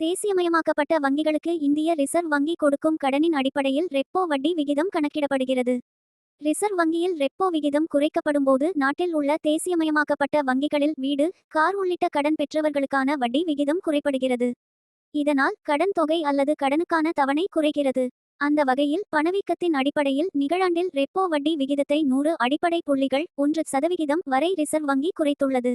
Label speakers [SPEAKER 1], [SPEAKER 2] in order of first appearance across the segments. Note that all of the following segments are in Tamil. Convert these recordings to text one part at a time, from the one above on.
[SPEAKER 1] தேசியமயமாக்கப்பட்ட வங்கிகளுக்கு இந்திய ரிசர்வ் வங்கி கொடுக்கும் கடனின் அடிப்படையில் ரெப்போ வட்டி விகிதம் கணக்கிடப்படுகிறது. ரிசர்வ் வங்கியில் ரெப்போ விகிதம் குறைக்கப்படும்போது நாட்டில் உள்ள தேசியமயமாக்கப்பட்ட வங்கிகளில் வீடு கார் உள்ளிட்ட கடன் பெற்றவர்களுக்கான வட்டி விகிதம் குறைப்படுகிறது. இதனால் கடன் தொகை அல்லது கடனுக்கான தவணை குறைகிறது. அந்த வகையில் பணவீக்கத்தின் அடிப்படையில் நிகழாண்டில் ரெப்போ வட்டி விகிதத்தை நூறு அடிப்படை புள்ளிகள் ஒன்று சதவிகிதம் வரை ரிசர்வ் வங்கி குறைத்துள்ளது.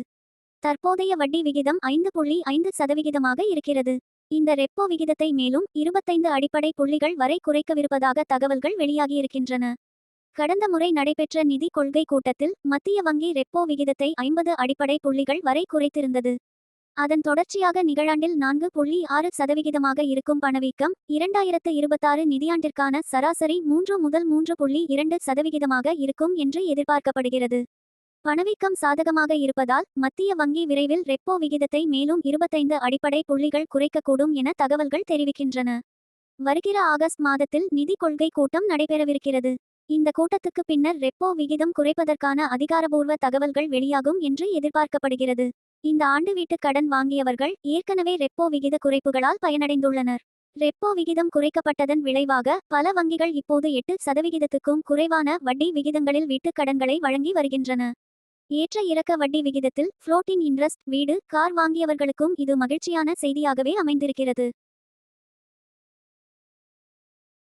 [SPEAKER 1] தற்போதைய வட்டி விகிதம் ஐந்து புள்ளி ஐந்து சதவிகிதமாக இருக்கிறது. இந்த ரெப்போ விகிதத்தை மேலும் இருபத்தைந்து அடிப்படை புள்ளிகள் வரை குறைக்கவிருப்பதாக தகவல்கள் வெளியாகியிருக்கின்றன. கடந்த முறை நடைபெற்ற நிதி கொள்கை கூட்டத்தில் மத்திய வங்கி ரெப்போ விகிதத்தை ஐம்பது அடிப்படை புள்ளிகள் வரை குறைத்திருந்தது. அதன் தொடர்ச்சியாக நிகழாண்டில் நான்கு புள்ளி ஆறு சதவிகிதமாக இருக்கும் பணவீக்கம் இரண்டாயிரத்து இருபத்தாறு நிதியாண்டிற்கான சராசரி மூன்று முதல் மூன்று புள்ளி இரண்டு சதவிகிதமாக இருக்கும் என்று எதிர்பார்க்கப்படுகிறது. பணவீக்கம் சாதகமாக இருப்பதால் மத்திய வங்கி விரைவில் ரெப்போ விகிதத்தை மேலும் இருபத்தைந்து அடிப்படை புள்ளிகள் குறைக்கக்கூடும் என தகவல்கள் தெரிவிக்கின்றன. வருகிற ஆகஸ்ட் மாதத்தில் நிதி கொள்கை கூட்டம் நடைபெறவிருக்கிறது. இந்த கூட்டத்துக்கு பின்னர் ரெப்போ விகிதம் குறைப்பதற்கான அதிகாரபூர்வ தகவல்கள் வெளியாகும் என்று எதிர்பார்க்கப்படுகிறது. இந்த ஆண்டு வீட்டுக் கடன் வாங்கியவர்கள் ஏற்கனவே ரெப்போ விகித குறைப்புகளால் பயனடைந்துள்ளனர். ரெப்போ விகிதம் குறைக்கப்பட்டதன் விளைவாக பல வங்கிகள் இப்போது எட்டு சதவிகிதத்துக்கும் குறைவான வட்டி விகிதங்களில் வீட்டுக் கடன்களை வழங்கி வருகின்றன. ஏற்ற இறக்க வட்டி விகிதத்தில் ஃப்ளோட்டிங் இன்ட்ரெஸ்ட் வீடு கார் வாங்கியவர்களுக்கும் இது மகிழ்ச்சியான செய்தியாகவே அமைந்திருக்கிறது.